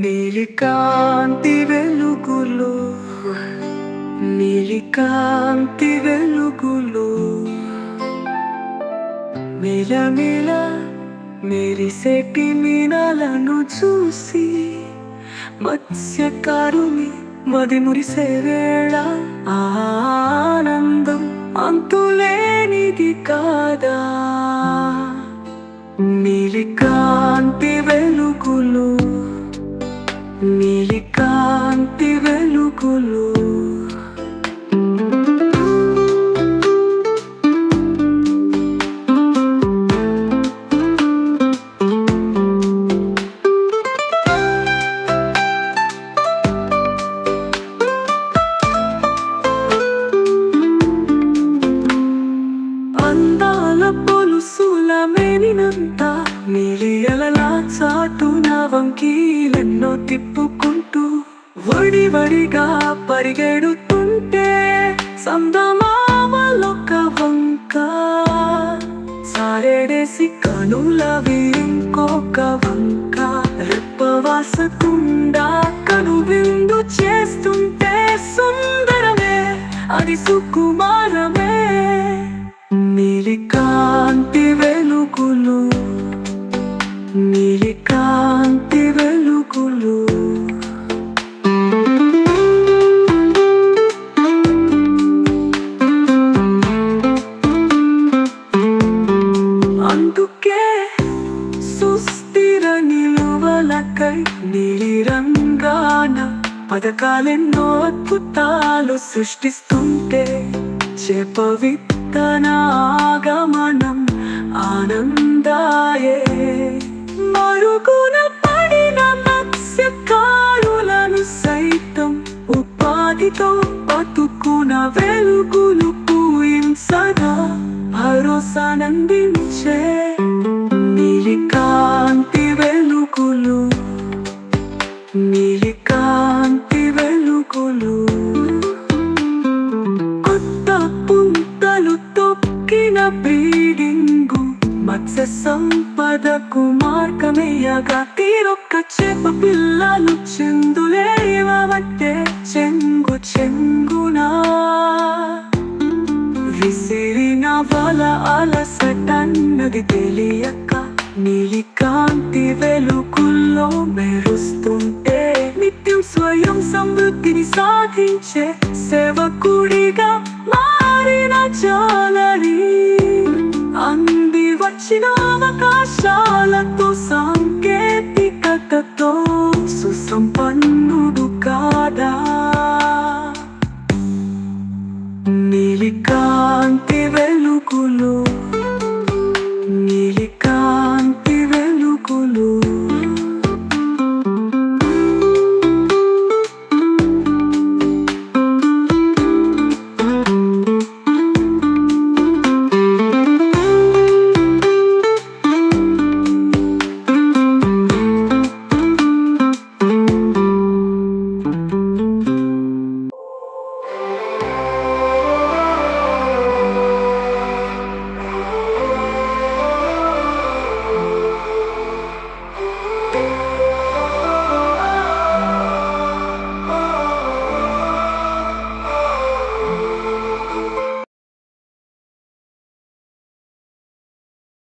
నీలికాంతి వెలుగులు నీలికాంతి వెలుగులు. మెలమెల మెరిసెటి మీనాలను చూసి మత్స్యకారుని మది మురిసే వేళ ఆనందం అంతులేనిది కాదా? నీలికాంతి వంకీలెన్నో తిప్పుకుంటూ వడి వడిగా పరిగెడుతుంటే సందమామలొక్క వంక సారేడేసి కనులవి ఇంకొక వంక రెప్పవాసకుండా కను విందు చేస్తుంటే సుందరమే అది సుకుమారమే. నీలికాంతి వెలుగులు నీలికాంతి వెలుగులు. అందుకే సుస్థిర నిలువలకై నీలిరంగాన పథకాలెన్నో అద్భుతాలు సృష్టిస్తుంటే చేప ఆగమనం ఆనందాయే. మరుగున పడిన మత్స్యకారులను సైతం ఉపాధితో బతుకున వెలుగులు పూయించగా భరోసానందించే నీలికాంతి వెలుగులు. నీలికాంతి వెలుగులు. కొత్త పుంతలు తొక్కిన బ్రీడింగు మత్స్య సంపదకు మార్గమేయగా తీరొక్క చేప పిల్లలు చిందులేవబట్టే చెంగు చెంగునా. విసిరిన వల అలసటన్నది తెలియక నీలికాంతి వెలుగుల్లో మెరుస్తుంటే నిత్యం స్వయం సమృద్ధిని సాధించే సేవకుడిగా మారిన చాలని వచ్చిన అవకాశాలతో సాంకేతికతతో సుసంపన్నుడు కాదా? నీలికాంతి వెలుగులు